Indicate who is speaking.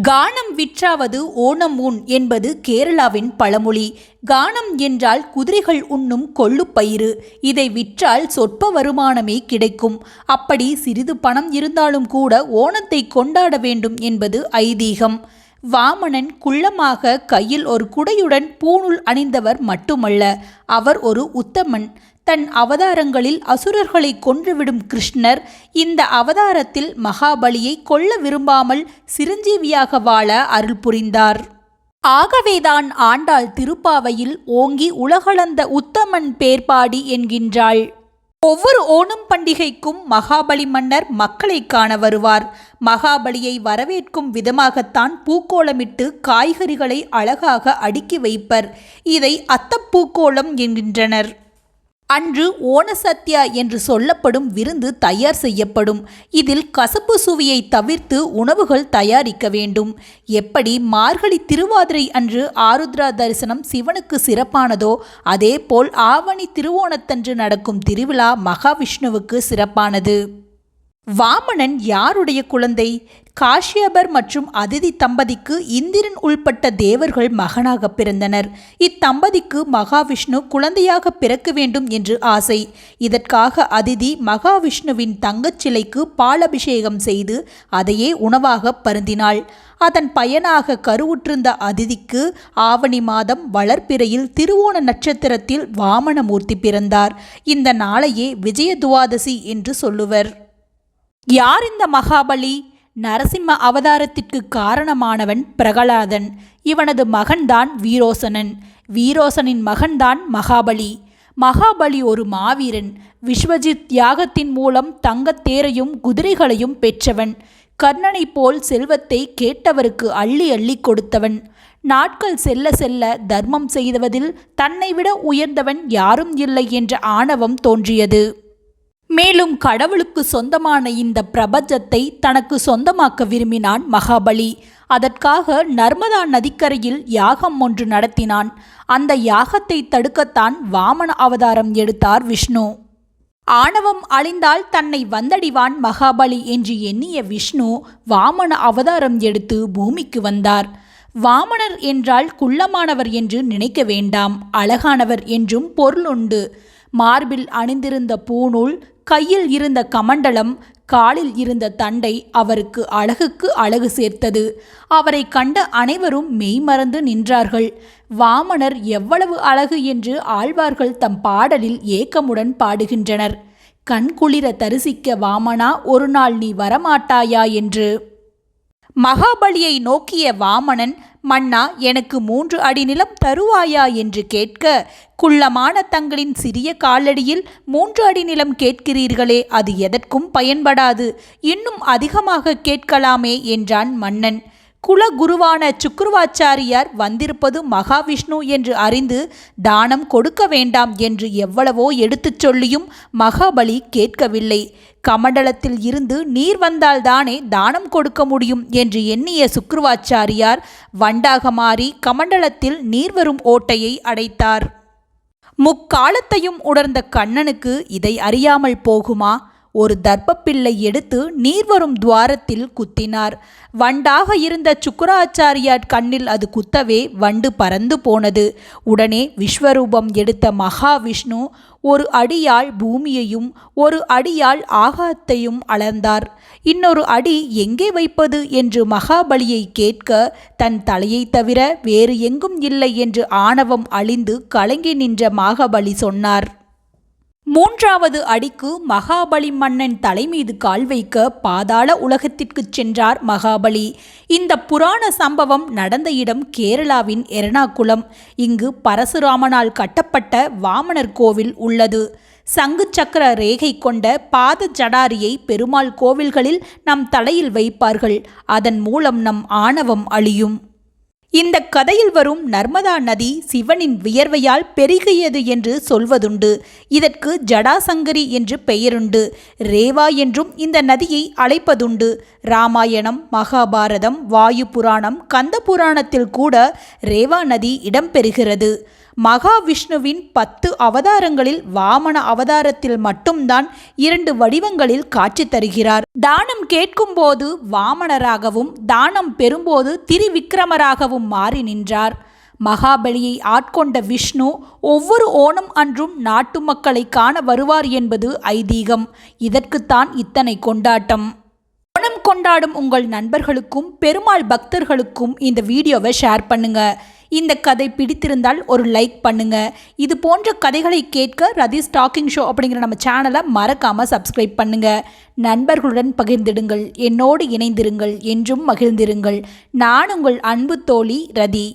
Speaker 1: கானம் விற்றாவது ஓணம் உண் என்பது கேரளாவின் பழமொழி. கானம் என்றால் குதிரைகள் உண்ணும் கொள்ளுப்பயிறு இதை விற்றால் சொற்ப வருமானமே கிடைக்கும். அப்படி சிறிது பணம் இருந்தாலும் கூட ஓணத்தை கொண்டாட வேண்டும் என்பது ஐதீகம். வாமனன் குள்ளமாக கையில் ஒரு குடையுடன் பூணூல் அணிந்தவர் மட்டுமல்ல அவர் ஒரு உத்தமன். தன் அவதாரங்களில் அசுரர்களை கொன்றுவிடும் கிருஷ்ணர் இந்த அவதாரத்தில் மகாபலியை கொல்ல விரும்பாமல் சிரஞ்சீவியாக வாழ அருள் புரிந்தார். ஆகவேதான் ஆண்டாள் திருப்பாவையில் ஓங்கி உலகளந்த உத்தமன் பேர்பாடி என்கின்றாள். ஒவ்வொரு ஓணம் பண்டிகைக்கும் மகாபலி மன்னர் மக்களை காண வருவார். மகாபலியை வரவேற்கும் விதமாகத்தான் பூக்கோளமிட்டு காய்கறிகளை அழகாக அடுக்கி வைப்பர். இதை அத்தப்பூக்கோளம் என்கின்றனர். அன்று ஓனசத்யா என்று சொல்லப்படும் விருந்து தயார் செய்யப்படும். இதில் கசப்பு சுவையை தவிர்த்து உணவுகள் தயாரிக்க வேண்டும். எப்படி மார்கழி திருவாதிரை அன்று ஆருத்ரா தரிசனம் சிவனுக்கு சிறப்பானதோ அதேபோல் ஆவணி திருவோணத்தன்று நடக்கும் திருவிழா மகாவிஷ்ணுவுக்கு சிறப்பானது. வாமனன் யாருடைய குழந்தை? காஷ்யபர் மற்றும் அதிதி தம்பதிக்கு இந்திரன் உள்பட்ட தேவர்கள் மகனாக பிறந்தனர். இத்தம்பதிக்கு மகாவிஷ்ணு குழந்தையாக பிறக்க வேண்டும் என்று ஆசை. இதற்காக அதிதி மகாவிஷ்ணுவின் தங்கச் சிலைக்கு பாலபிஷேகம் செய்து அதையே உணவாக பருந்தினாள். அதன் பயனாக கருவுற்றிருந்த அதிதிக்கு ஆவணி மாதம் வளர்ப்பிறையில் திருவோண நட்சத்திரத்தில் வாமனமூர்த்தி பிறந்தார். இந்த நாளையே விஜயதுவாதசி என்று சொல்லுவர். யார் இந்த மகாபலி? நரசிம்ம அவதாரத்திற்கு காரணமானவன் பிரகலாதன். இவனது மகன்தான் வீரோசனன். வீரோசனின் மகன்தான் மகாபலி. மகாபலி ஒரு மாவீரன். விஸ்வஜித் தியாகத்தின் மூலம் தங்கத்தேரையும் குதிரைகளையும் பெற்றவன். கர்ணனைப் போல் செல்வத்தை கேட்டவருக்கு அள்ளி அள்ளி கொடுத்தவன். நாட்கள் செல்ல செல்ல தர்மம் செய்வதில் தன்னை விட உயர்ந்தவன் யாரும் இல்லை என்ற ஆணவம் தோன்றியது. மேலும் கடவுளுக்கு சொந்தமான இந்த பிரபஞ்சத்தை தனக்கு சொந்தமாக்க விரும்பினான் மகாபலி. அதற்காக நர்மதா நதிக்கரையில் யாகம் ஒன்று நடத்தினான். அந்த யாகத்தை தடுக்கத்தான் வாமன அவதாரம் எடுத்தார் விஷ்ணு. ஆணவம் அழிந்தால் தன்னை வந்தடிவான் மகாபலி என்று எண்ணிய விஷ்ணு வாமன அவதாரம் எடுத்து பூமிக்கு வந்தார். வாமனர் என்றால் குள்ளமானவர் என்று நினைக்க வேண்டாம் அழகானவர் என்றும் பொருளுண்டு மார்பில் அணிந்திருந்த பூநூல் கையில் இருந்த கமண்டலம் காலில் இருந்த தண்டை அவருக்கு அழகுக்கு அழகு சேர்த்தது. அவரை கண்ட அனைவரும் மெய்மறந்து நின்றார்கள். வாமனர் எவ்வளவு அழகு என்று ஆழ்வார்கள் தம் பாடலில் ஏக்கமுடன் பாடுகின்றனர். கண்குளிர தரிசிக்க வாமனா ஒரு நாள் நீ வரமாட்டாயா? என்று மகாபலியை நோக்கிய வாமனன் மன்னா எனக்கு மூன்று அடி நிலம் தருவாயா? என்று கேட்க குள்ளமான தங்களின் சிறிய காலடியில் மூன்று அடி நிலம் கேட்கிறீர்களே அது எதற்கும் பயன்படாது. இன்னும் அதிகமாக கேட்கலாமே என்றான் மன்னன். குலகுருவான சுக்ருவாச்சாரியார் வந்திருப்பது மகாவிஷ்ணு என்று அறிந்து தானம் கொடுக்க வேண்டாம் என்று எவ்வளவோ எடுத்துச் சொல்லியும் மகாபலி கேட்கவில்லை. கமண்டலத்தில் இருந்து நீர் வந்தால்தானே தானம் கொடுக்க முடியும் என்று எண்ணிய சுக்ருவாச்சாரியார் வண்டாக மாறி கமண்டலத்தில் நீர் வரும் ஓட்டையை அடைத்தார். முக்காலத்தையும் உணர்ந்த கண்ணனுக்கு இதை அறியாமல் போகுமா? ஒரு தர்ப்பப்பிள்ளை எடுத்து நீர் வரும் துவாரத்தில் குத்தினார். வண்டாக இருந்த சுக்கராச்சாரியார் கண்ணில் அது குத்தவே வண்டு பறந்து போனது. உடனே விஸ்வரூபம் எடுத்த மகாவிஷ்ணு ஒரு அடியால் பூமியையும் ஒரு அடியால் ஆகாத்தையும் அளந்தார். இன்னொரு அடி எங்கே வைப்பது என்று மகாபலியை கேட்க தன் தலையை தவிர வேறு எங்கும் இல்லை என்று ஆணவம் அழிந்து கலங்கி நின்ற மகாபலி சொன்னார். மூன்றாவது அடிக்கு மகாபலி மன்னன் தலைமீது கால் வைக்க பாதாள உலகத்திற்குச் சென்றார் மகாபலி. இந்த புராண சம்பவம் நடந்த இடம் கேரளாவின் எர்ணாகுளம் இங்கு பரசுராமனால் கட்டப்பட்ட வாமனர் கோவில் உள்ளது. சங்கு சக்கர ரேகை கொண்ட பாத ஜடாரியை பெருமாள் கோவில்களில் நம் தலையில் வைப்பார்கள். அதன் மூலம் நம் ஆணவம் அழியும். இந்த கதையில் வரும் நர்மதா நதி சிவனின் வியர்வையால் பெருகியது என்று சொல்வதுண்டு. இதற்கு ஜடாசங்கரி என்று பெயருண்டு. ரேவா என்றும் இந்த நதியை அழைப்பதுண்டு. ராமாயணம் மகாபாரதம் வாயு புராணம் கந்த புராணத்தில் கூட ரேவா நதி இடம்பெறுகிறது. மகாவிஷ்ணுவின் பத்து அவதாரங்களில் வாமன அவதாரத்தில் மட்டும்தான் இரண்டு வடிவங்களில் காட்சி தருகிறார். தானம் கேட்கும்போது வாமனராகவும் தானம் பெறும்போது திரிவிக்ரமராகவும் மாறி நின்றார். மகாபலியை ஆட்கொண்ட விஷ்ணு ஒவ்வொரு ஓணம் அன்றும் நாட்டு மக்களை காண வருவார் என்பது ஐதீகம். இதற்குத்தான் இத்தனை கொண்டாட்டம். கொண்டாடும் உங்கள் நண்பர்களுக்கும் பெருமாள் பக்தர்களுக்கும் இந்த வீடியோவை ஷேர் பண்ணுங்க. இந்த கதை பிடித்திருந்தால் ஒரு லைக் பண்ணுங்க. இது போன்ற கதைகளை கேட்க ரதி ஸ்டாக்கிங் ஷோ அப்படிங்கிற நம்ம சேனலை மறக்காம சப்ஸ்கிரைப் பண்ணுங்க. நண்பர்களுடன் பகிர்ந்திடுங்கள். என்னோடு இணைந்திருங்கள் என்றும் மகிழ்ந்திருங்கள். நான் உங்கள் அன்பு தோழி ரதி.